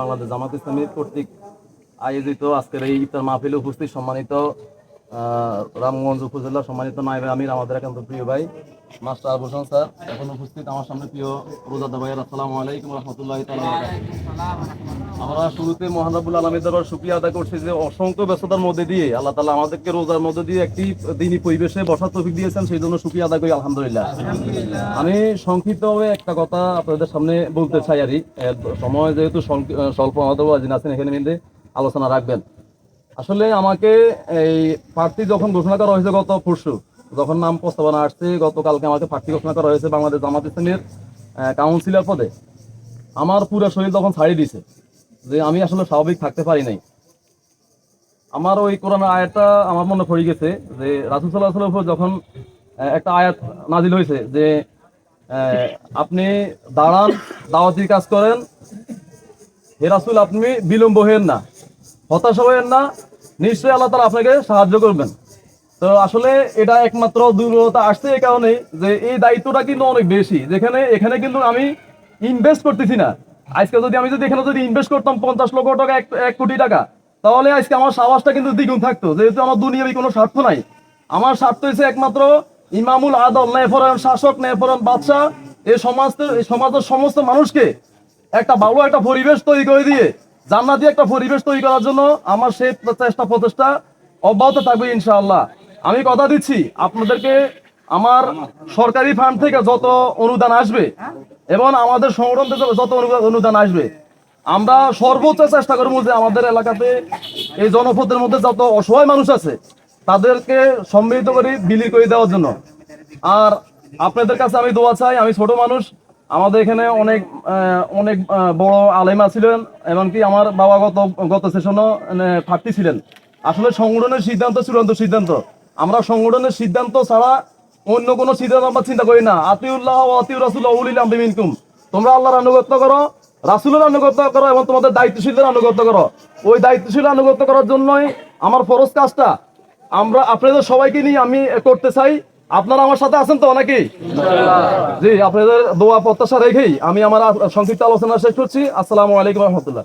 বাংলাদেশ জামাত ইসলামী কর্তৃক আয়োজিত। আজকের এই ইফতার মাহফিলে উপস্থিত সম্মানিত রামগঞ্জ উপজেলা সম্মানিত নাইবে আমির আমাদের একান্ত প্রিয় ভাই মাস্টার হোসেন স্যার এখন উপস্থিত আমার সামনে প্রিয় রোজাদা ভাইয়ের আসসালামু আলাইকুম রহমতুল্লাহ আমরা শুরুতে মহানবুল আলমীর দরবার শুক্রিয়া আদায় করছি যে অসংখ্য ব্যস্ততার মধ্যে দিয়ে আল্লাহ তালা আমাদেরকে রোজার মধ্যে দিয়ে একটি দিনই পরিবেশে বসার তফিক দিয়েছেন সেই জন্য শুক্রিয়া আদায় করি আলহামদুলিল্লাহ। আমি সংক্ষিপ্তভাবে একটা কথা আপনাদের সামনে বলতে চাই আর সময় যেহেতু স্বল্প আমাদের আছেন এখানে মিলে আলোচনা রাখবেন। আসলে আমাকে এই প্রার্থী যখন ঘোষণা করা হয়েছে গত পরশু, যখন নাম প্রস্তাবনা আসছে, গতকালকে আমাকে প্রার্থী ঘোষণা করা হয়েছে বাংলাদেশ জামাত ইসলামের কাউন্সিলর পদে। আমার পুরো শরীর তখন ছাড়িয়ে দিছে যে আমি আসলে স্বাভাবিক থাকতে পারি নাই। আমার ওই কোরআন আয়াতটা আমার মনে পড়ে গেছে যে রাসুল সাল্লাহ সাল্লামের উপর যখন একটা আয়াত নাজিল হয়েছে যে আপনি দাঁড়ান, দাওয়াতির কাজ করেন, হে রাসুল আপনি বিলম্ব হয়েন না। হতাশ হবেন না, নিশ্চয়ই আল্লাহ তালা আপনাকে সাহায্য করবেন। তো আসলে এটা একমাত্র দুর্বলতা আসছে এই কারণে যে এই দায়িত্বটা কিন্তু অনেক বেশি। যেখানে, এখানে কিন্তু আমি ইনভেস্ট করতেছি না। আজকে যদি আমি যদি এখানে যদি ইনভেস্ট করতাম পঞ্চাশ লক্ষ টাকা, এক কোটি টাকা, তাহলে আজকে আমার সাহসটা কিন্তু দ্বিগুণ থাকতো। যেহেতু আমার দুনিয়াবি কোনো স্বার্থ নাই। আমার স্বার্থ হচ্ছে একমাত্র ইমামুল আদল ন্যায়পরায়ণ শাসক ন্যায়পরায়ণ বাদশাহ। এই সমাজ এই সমাজের সমস্ত মানুষকে একটা ভালো একটা পরিবেশ তৈরি করে দিয়ে জান্নাতি একটা পরিবেশ তৈরি করার জন্য আমার সেই চেষ্টা, প্রচেষ্টা অব্যাহত থাকবে ইনশাআল্লাহ। আমি কথা দিচ্ছি আপনাদেরকে, আমার সরকারি ফান্ড থেকে যত অনুদান আসবে এবং আমাদের সংগঠন থেকে যত অনুদান- আসবে, আমরা সর্বোচ্চ চেষ্টা করব যে আমাদের এলাকাতে এই জনপদের মধ্যে যত অসহায় মানুষ আছে, তাদেরকে সম্মিলিত করে বিলি করে দেওয়ার জন্য। আর আপনাদের কাছে আমি দোয়া চাই, আমি ছোট মানুষ আমাদের এখানে অনেক অনেক বড় আলেমা ছিলেন এমনকি আমার বাবা গত গত সেশনও প্রার্থী ছিলেন। আসলে সংগঠনের সিদ্ধান্ত চূড়ান্ত সিদ্ধান্ত। আমরা সংগঠনের সিদ্ধান্ত ছাড়া অন্য কোনো সিদ্ধান্ত আমরা চিন্তা করি না। আতিউল্লাহ ও আতিউ রাসুল উলিল আমরি তোমরা আল্লাহর আনুগত্য করো, রাসুলের আনুগত্য করো এবং তোমাদের দায়িত্বশীলদের আনুগত্য করো। ওই দায়িত্বশীল আনুগত্য করার জন্যই আমার ফরজ কাজটা। আমরা আপনাদের সবাইকে নিয়ে আমি করতে চাই। আপনারা আমার সাথে আছেন তো নাকি? জি আপনাদের দোয়া প্রত্যাশা রেখেই আমি আমার সংক্ষিপ্ত আলোচনা শেষ করছি। আসসালামু আলাইকুম রহমতুল্লাহ।